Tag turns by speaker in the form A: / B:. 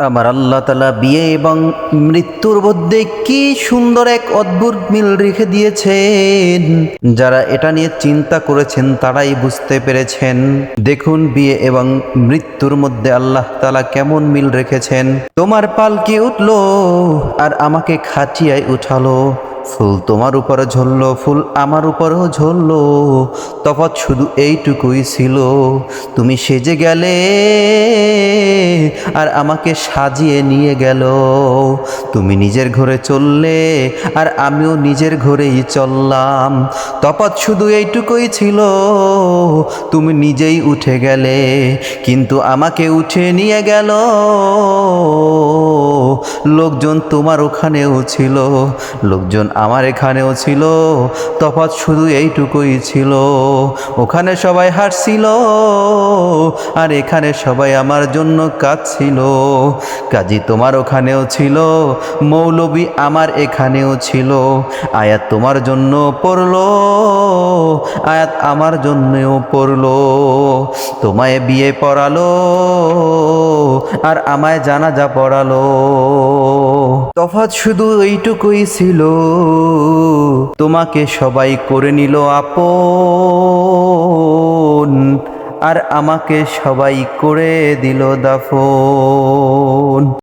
A: আমার আল্লাহ তালা বিয়ে এবং মৃত্যুর মধ্যে কি সুন্দর এক অদ্ভুত মিল রেখে দিয়েছেন। যারা এটা নিয়ে চিন্তা করেছেন, তারাই বুঝতে পেরেছেন। দেখুন, বিয়ে এবং মৃত্যুর মধ্যে আল্লাহ তালা কেমন মিল রেখেছেন। তোমার পালকি উঠল আর আমাকে খাটিয়ায় উঠালো। ফুল তোমার উপরে ঝরলো, ফুল আমার উপরেও ঝরলো। তফাৎ শুধু এইটুকুই ছিল। তুমি সেজে গেলে আর আমাকে সাজিয়ে নিয়ে গেল। তুমি নিজের ঘরে চললে আর আমিও নিজের ঘরেই চললাম। তপাত শুধু এইটুকুই ছিল, তুমি নিজেই উঠে গেলে, কিন্তু আমাকে উঠে নিয়ে গেল। লোকজন তোমার ওখানেও ছিল, লোকজন আমার এখানেও ছিল, তফাৎ শুধু এইটুকুই ছিল। ওখানে সবাই হাসছিল, আর এখানে সবাই আমার জন্য কাঁদছিল। কাজী তোমার ওখানেও ছিল, মৌলবী আমার এখানেও ছিল। আয়াত তোমার জন্য পড়ল, আয়াত আমার জন্যও পড়ল। তোমায় বিয়ে পড়ালো, আর আমায় জানাজা পড়ালো। তফাৎ শুধু এইটুকুই ছিল। তোমাকে সবাই করে নিল আপন, আর আমাকে সবাই করে দিল দাফন।